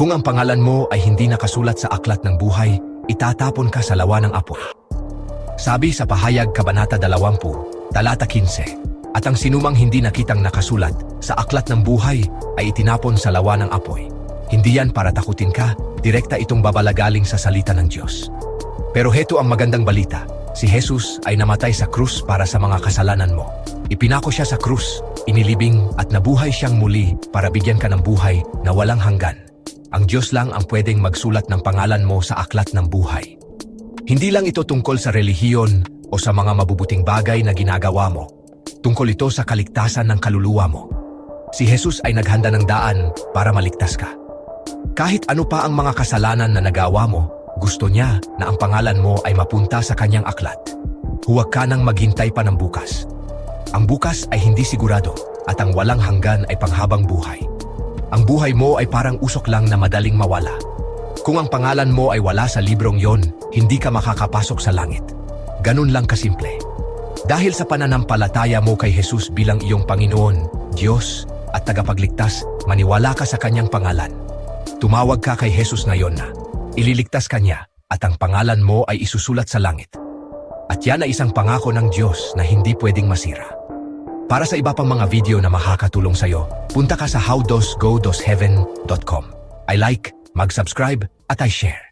Kung ang pangalan mo ay hindi nakasulat sa aklat ng buhay, itatapon ka sa lawa ng apoy. Sabi sa pahayag Kabanata 20, talata 15, at ang sinumang hindi nakitang nakasulat sa aklat ng buhay ay itinapon sa lawa ng apoy. Hindi yan para takutin ka, direkta itong babalagaling sa salita ng Diyos. Pero heto ang magandang balita, si Jesus ay namatay sa krus para sa mga kasalanan mo. Ipinako siya sa krus, inilibing at nabuhay siyang muli para bigyan ka ng buhay na walang hanggan. Ang Diyos lang ang pwedeng magsulat ng pangalan mo sa aklat ng buhay. Hindi lang ito tungkol sa relihiyon o sa mga mabubuting bagay na ginagawa mo. Tungkol ito sa kaligtasan ng kaluluwa mo. Si Jesus ay naghanda ng daan para maligtas ka. Kahit ano pa ang mga kasalanan na nagawa mo, gusto niya na ang pangalan mo ay mapunta sa kanyang aklat. Huwag ka nang maghintay pa ng bukas. Ang bukas ay hindi sigurado at ang walang hanggan ay panghabang buhay. Ang buhay mo ay parang usok lang na madaling mawala. Kung ang pangalan mo ay wala sa librong yon, hindi ka makakapasok sa langit. Ganun lang kasimple. Dahil sa pananampalataya mo kay Jesus bilang iyong Panginoon, Diyos at tagapagligtas, maniwala ka sa kanyang pangalan. Tumawag ka kay Jesus ngayon na ililigtas ka niya at ang pangalan mo ay isusulat sa langit. At yan ay isang pangako ng Diyos na hindi pwedeng masira. Para sa iba pang mga video na makakatulong sa'yo, punta ka sa howdosgo.heaven.com. I like, mag-subscribe, at I share.